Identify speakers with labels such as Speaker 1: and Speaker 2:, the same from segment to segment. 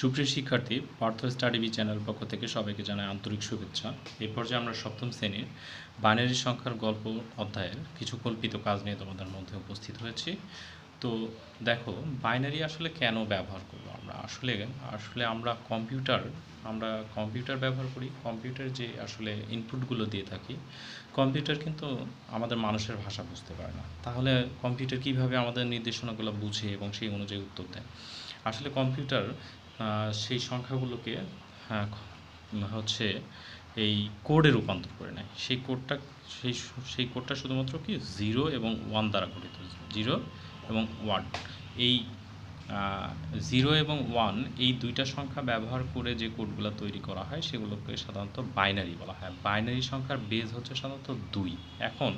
Speaker 1: সুপ্রিয় শিক্ষার্থী, Partha study B channel পক্ষ থেকে সবাইকে জানাই আন্তরিক শুভেচ্ছা। এই পর্যায়ে আমরা সপ্তম শ্রেণির বাইনারি সংখ্যার গল্প অধ্যায়ের কিছু কল্পিত কাজ নিয়ে তোমাদের মধ্যে উপস্থিত হয়েছি। তো দেখো, বাইনারি আসলে কেন ব্যবহার করব আমরা? আসলে আসলে আমরা কম্পিউটার আমরা কম্পিউটার ব্যবহার করি। কম্পিউটার যে আসলে ইনপুটগুলো দিয়ে থাকি, কম্পিউটার কিন্তু আমাদের মানুষের ভাষা বুঝতে পারে না। তাহলে কম্পিউটার কীভাবে আমাদের নির্দেশনাগুলো বুঝে এবং সেই অনুযায়ী উত্তর দেয়? আসলে কম্পিউটার সেই সংখ্যাগুলোকে হ্যাঁ, হচ্ছে এই কোডে রূপান্তর করে নেয়। সেই কোডটা সেই সেই কোডটা শুধুমাত্র কি? জিরো এবং ওয়ান দ্বারা গঠিত। জিরো এবং ওয়ান এই জিরো এবং ওয়ান এই দুইটা সংখ্যা ব্যবহার করে যে কোডগুলো তৈরি করা হয় সেগুলোকে সাধারণত বাইনারি বলা হয়। বাইনারি সংখ্যার বেজ হচ্ছে সাধারণত দুই। এখন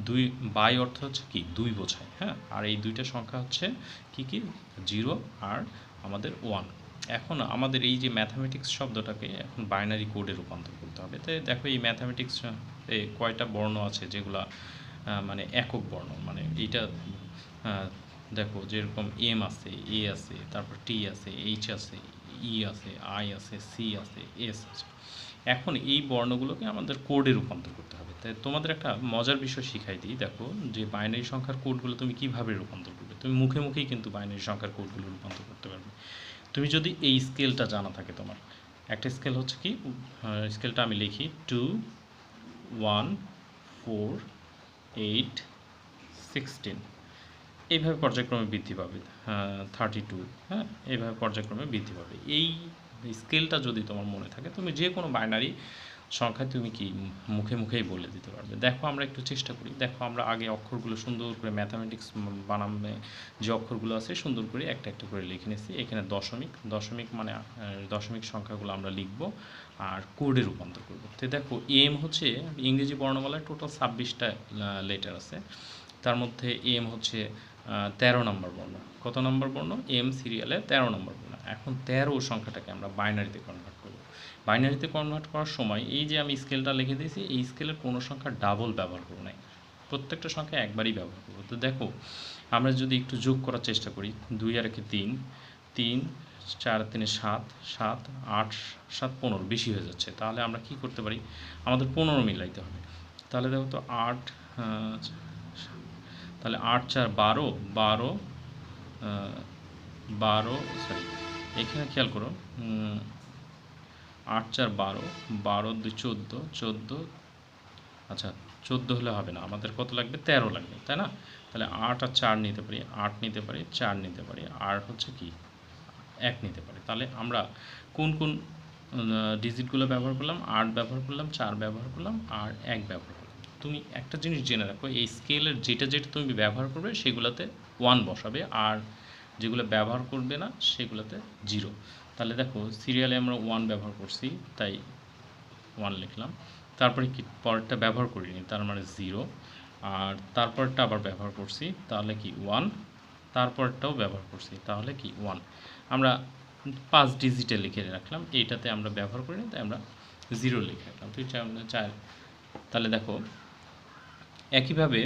Speaker 1: দুই বাই অর্থ হচ্ছে কি? দুই বোঝায় হ্যাঁ? আর এই দুইটা সংখ্যা হচ্ছে কি কি? জিরো আর আমাদের ওয়ান এখন আমাদের এই যে ম্যাথামেটিক্স শব্দটাকে এখন বাইনারি কোডে রূপান্তর করতে হবে। তো দেখো এই ম্যাথামেটিক্স এ কয়টা বর্ণ আছে যেগুলা মানে একক বর্ণ মানে এইটা দেখো যেরকম এম আছে এ আছে, তারপর টি আছে এইচ আছে ই আছে আই আছে সি আছে এস আছে। এখন এই বর্ণগুলোকে আমাদের কোডে রূপান্তর করতে হবে। তাই তোমাদের একটা মজার বিষয় শিখাই দিই, দেখো যে বাইনারি সংখ্যার কোডগুলো তুমি কীভাবে রূপান্তর করবে? তুমি মুখে মুখেই কিন্তু বাইনারি সংখ্যার কোডগুলো রূপান্তর করতে পারবে। তুমি যদি এই স্কেলটা জানা থাকে তোমার, একটা স্কেল হচ্ছে কি স্কেলটা আমি লিখি two one four eight sixteen এইভাবে পর্যায়ক্রমে বৃদ্ধি পাবে থার্টি টু হ্যাঁ? এইভাবে পর্যায়ক্রমে বৃদ্ধি পাবে। এই স্কেলটা যদি তোমার মনে থাকে, তুমি যে কোনো বাইনারি সংখ্যা তুমি কি মুখে মুখেই বলে দিতে পারবে। দেখো আমরা একটু চেষ্টা করি। দেখো আমরা আগে অক্ষরগুলো সুন্দর করে ম্যাথামেটিক্স বানামে যে অক্ষরগুলো আছে সুন্দর করে একটা একটা করে লিখে নিয়েছি এখানে দশমিক দশমিক মানে দশমিক সংখ্যাগুলো আমরা লিখব আর কোডে রূপান্তর করব। তো দেখো এম হচ্ছে ইংরেজি বর্ণমালায় টোটাল ছাব্বিশটা লেটার আছে। তার মধ্যে এম হচ্ছে তেরো নম্বর বর্ণ। কত নম্বর বর্ণ? এম সিরিয়ালে তেরো নম্বর বর্ণ। এখন তেরো সংখ্যাটাকে আমরা বাইনারিতে কনভার্ট বাইনারিতে কনভার্ট করার সময় এই যে আমি স্কেলটা লিখে দিয়েছি, এই স্কেলের কোনো সংখ্যা ডাবল ব্যবহার করব না। প্রত্যেকটা সংখ্যা একবারই ব্যবহার করব। তো দেখো, আমরা যদি একটু যোগ করার চেষ্টা করি, দুই আর একে তিন তিন, চার, তিনে সাত সাত, আট, সাত, পনেরো, বেশি হয়ে যাচ্ছে। তাহলে আমরা কি করতে পারি? আমাদের পনেরো মিলাইতে হবে। তাহলে দেখো তো আট তাহলে আট, চার, বারো বারো বারো সরি এখানে খেয়াল করো আট চার বারো বারো দুই চোদ্দ চোদ্দ আচ্ছা চোদ্দ হলে হবে না, আমাদের কত লাগবে? তেরো লাগবে, তাই না? তাহলে আট আর চার নিতে পারি, আট নিতে পারি, চার নিতে পারি, আর হচ্ছে কি? এক নিতে পারি। তাহলে আমরা কোন কোন ডিজিটগুলো ব্যবহার করলাম? আট ব্যবহার করলাম, চার ব্যবহার করলাম, আর এক ব্যবহার করলাম। তুমি একটা জিনিস জেনে রাখো, এই স্কেলের যেটা যেটা তুমি ব্যবহার করবে, সেগুলোতে ওয়ান বসাবে, আর যেগুলো ব্যবহার করবে না, সেগুলোতে জিরো তাহলে দেখো সিরিয়ালে আমরা ওয়ান ব্যবহার করছি, তাই ওয়ান লিখলাম। তারপরে কি, পরেরটা ব্যবহার করিনি, তার মানে জিরো আর তারপরটা আবার ব্যবহার করছি, তাহলে কি ওয়ান তারপরটাও ব্যবহার করছি, তাহলে কি ওয়ান আমরা পাঁচ ডিজিটে লিখে রাখলাম, এইটাতে আমরা ব্যবহার করিনি, তাই আমরা জিরো লিখে রাখলাম। তুই চার তাহলে দেখো, একইভাবে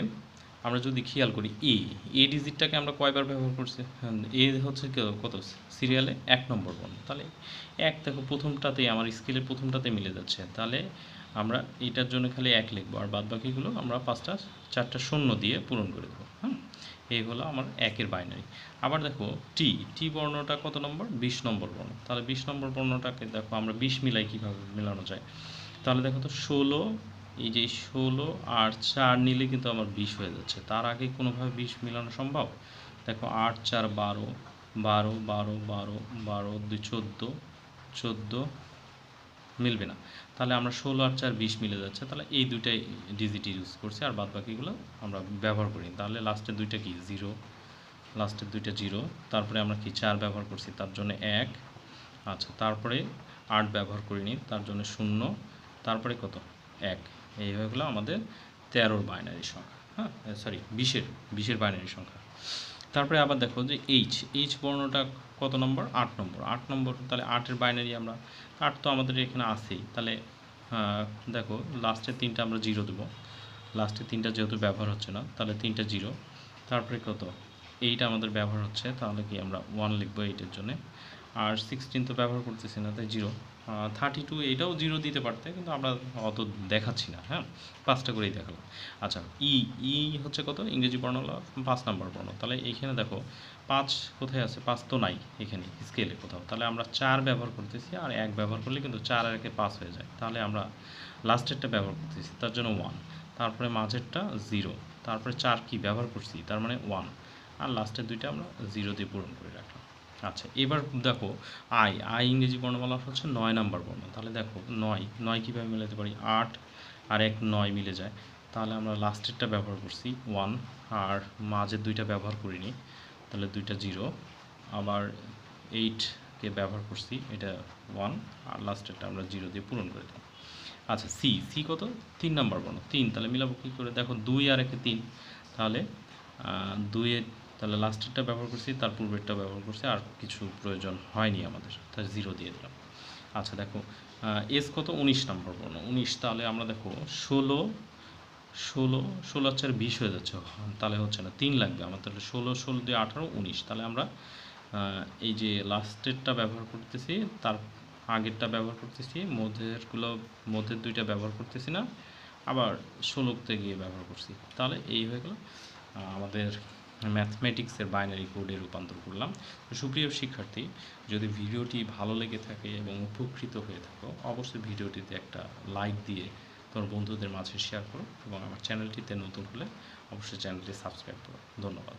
Speaker 1: আমরা যদি খেয়াল করি এ এ ডিজিটটাকে আমরা কয়বার ব্যবহার করছি? এ হচ্ছে কত? সিরিয়ালে এক নম্বর বর্ণ তাহলে এক দেখো, প্রথমটাতেই, আমার স্কেলের প্রথমটাতে মিলে যাচ্ছে। তাহলে আমরা এটার জন্য খালি এক লিখব, আর বাদ বাকিগুলো আমরা পাঁচটা, চারটা শূন্য দিয়ে পূরণ করে দেবো। হ্যাঁ এই হলো আমার একের বাইনারি আবার দেখো টি টি বর্ণটা কত নম্বর? বিশ নম্বর বর্ণ তাহলে বিশ নম্বর বর্ণটাকে দেখো, আমরা বিশ মিলাই কীভাবে মেলানো যায়? তাহলে দেখো তো, ষোলো এই যে ষোলো আর চার নিলে কিন্তু আমার বিশ হয়ে যাচ্ছে। তার আগে কোনোভাবে বিশ মিলানো সম্ভব? দেখো, আট, চার, বারো বারো বারো বারো বারো, দুই, চোদ্দ চোদ্দ মিলবে না। তাহলে আমরা ষোলো আর চার বিশ মিলে যাচ্ছে। তাহলে এই দুইটাই ডিজিট ইউজ করছি আর বাদ বাকিগুলো আমরা ব্যবহার করি। তাহলে লাস্টের দুইটা কি? জিরো লাস্টের দুইটা জিরো তারপরে আমরা কি চার ব্যবহার করছি? তার জন্য এক। আচ্ছা তারপরে আট ব্যবহার করিনি, তার জন্য শূন্য। তারপরে কত? এক। এইভাবে হলো আমাদের তেরোর বাইনারি সংখ্যা হ্যাঁ? সরি বিশের বিশের বাইনারি সংখ্যা। তারপরে আবার দেখো যে এইচ এইচ বর্ণটা কত নম্বর? আট নম্বর। আট নম্বর, তাহলে আটের বাইনারি আমরা, আট তো আমাদের এখানে আছেই। তাহলে দেখো লাস্টের তিনটা আমরা জিরো দেবো। লাস্টের তিনটা যেহেতু ব্যবহার হচ্ছে না, তাহলে তিনটা জিরো তারপরে কত? এইটা আমাদের ব্যবহার হচ্ছে, তাহলে কি আমরা ওয়ান লিখব এইটের জন্যে? আর সিক্সটিন তো ব্যবহার করতেছি না, তাই জিরো থার্টি টু এইটাও জিরো দিতে পারতে, কিন্তু আমরা অত দেখাচ্ছি না হ্যাঁ? পাঁচটা করেই দেখালাম। আচ্ছা ই ই হচ্ছে কত? ইংরেজি বর্ণ হলো পাঁচ নাম্বার বর্ণ তাহলে এইখানে দেখো, পাঁচ কোথায় আছে? পাঁচ তো নাই এখানে স্কেলে কোথাও। তাহলে আমরা চার ব্যবহার করতেছি, আর এক ব্যবহার করলে কিন্তু চার আর একে পাঁচ হয়ে যায়। তাহলে আমরা লাস্টেরটা ব্যবহার করতেছি, তার জন্য ওয়ান তারপরে মাঝেরটা জিরো তারপরে চার কি? ব্যবহার করছি, তার মানে ওয়ান আর লাস্টের দুইটা আমরা জিরো দিয়ে পূরণ করে রাখলাম আচ্ছা এবার দেখো আই আই ইংরেজি বর্ণমালা হচ্ছে নয় নাম্বার বর্ণ। তাহলে দেখো নয় নয় কীভাবে মেলাতে পারি? আট আর এক নয় মিলে যায়। তাহলে আমরা লাস্টেরটা ব্যবহার করছি ওয়ান আর মাঝের দুইটা ব্যবহার করিনি। তাহলে দুইটা জিরো আবার এইটকে ব্যবহার করছি এটা ওয়ান আর লাস্টেরটা আমরা জিরো দিয়ে পূরণ করে দিই আচ্ছা সি সি কত? তিন নাম্বার বর্ণ। তিন তাহলে মিলাবো কী করে? দেখো দুই আর একে তিন তাহলে আহ, দুইয়ে তাহলে লাস্টেরটা ব্যবহার করছি, তার পূর্বেরটা ব্যবহার করছি, আর কিছু প্রয়োজন হয়নি আমাদের তাহলে জিরো দিয়ে দিলাম। আচ্ছা দেখো এস কত? উনিশ নম্বর বর্ণ। উনিশ, তাহলে আমরা দেখো, ষোলো ষোলো ষোলো আর বিশ হয়ে যাচ্ছে, তাহলে হচ্ছে না, তিন লাগবে আমার, তাহলে ষোলো ষোলো দিয়ে আঠারো, উনিশ, তাহলে আমরা এই যে লাস্টেরটা ব্যবহার করতেছি, তার আগেরটা ব্যবহার করতেছি, মধ্যেরগুলো, মধ্যের দুইটা ব্যবহার করতেছি না, আবার ষোলোতে গিয়ে ব্যবহার করছি, তাহলে এই হয়ে গেল আমাদের ম্যাথমেটিক্সের বাইনারি কোডে রূপান্তর করলাম। তো সুপ্রিয় শিক্ষার্থী, যদি ভিডিওটি ভালো লেগে থাকে এবং উপকৃত হয়ে থাকো, অবশ্যই ভিডিওটিতে একটা লাইক দিয়ে তোমার বন্ধুদের মাঝে শেয়ার করো এবং আমার চ্যানেলটিতে নতুন হলে অবশ্যই চ্যানেলটি সাবস্ক্রাইব করো। ধন্যবাদ।